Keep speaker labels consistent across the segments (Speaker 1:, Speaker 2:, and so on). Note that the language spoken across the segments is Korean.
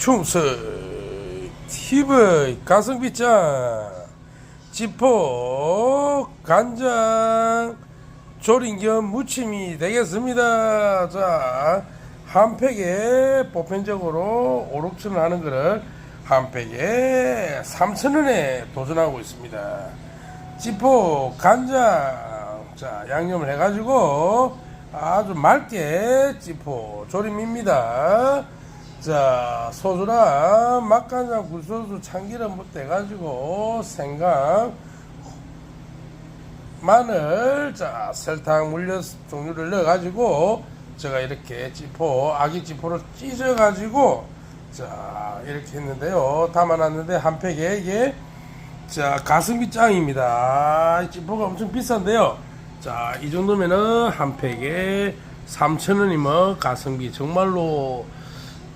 Speaker 1: 충성 TV 가성비짱 지포 간장 조림 겸 무침이 되겠습니다. 자, 한 팩에 보편적으로 5, 6천 원 하는 거를 한 팩에 3천 원에 도전하고 있습니다. 지포 간장 자 양념을 해가지고 아주 맑게 지포 조림입니다. 자 소주랑 맛간장 굴소주 참기름 묻대가지고 생강 마늘 자 설탕 물엿 종류를 넣어가지고 제가 이렇게 지포 아기 지포를 찢어가지고 자 이렇게 했는데요. 담아놨는데 한 팩에 이게 자 가성비 짱입니다. 이 지포가 엄청 비싼데요. 자 이 정도면은 한 팩에 3,000원이면 가성비 정말로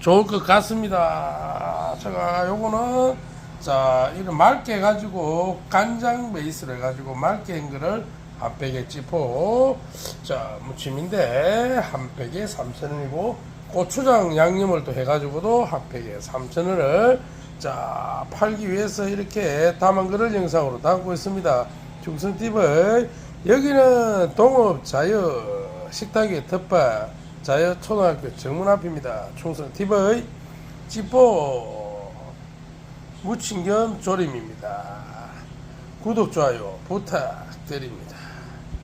Speaker 1: 좋을 것 같습니다. 제가 요거는 자 이런 맑게 해가지고 간장 베이스로 해가지고 맑게 한 거를 한 팩에 찌포 자 무침인데 한 팩에 3,000원이고 고추장 양념을 또 해가지고도 한 팩에 3,000원을 자 팔기 위해서 이렇게 담은 거를 영상으로 담고 있습니다. 중성TV 여기는 동업 자유 식탁의 텃밭 자유 초등학교 정문 앞입니다. 충성TV 찌포 무침 겸 조림입니다. 구독 좋아요 부탁드립니다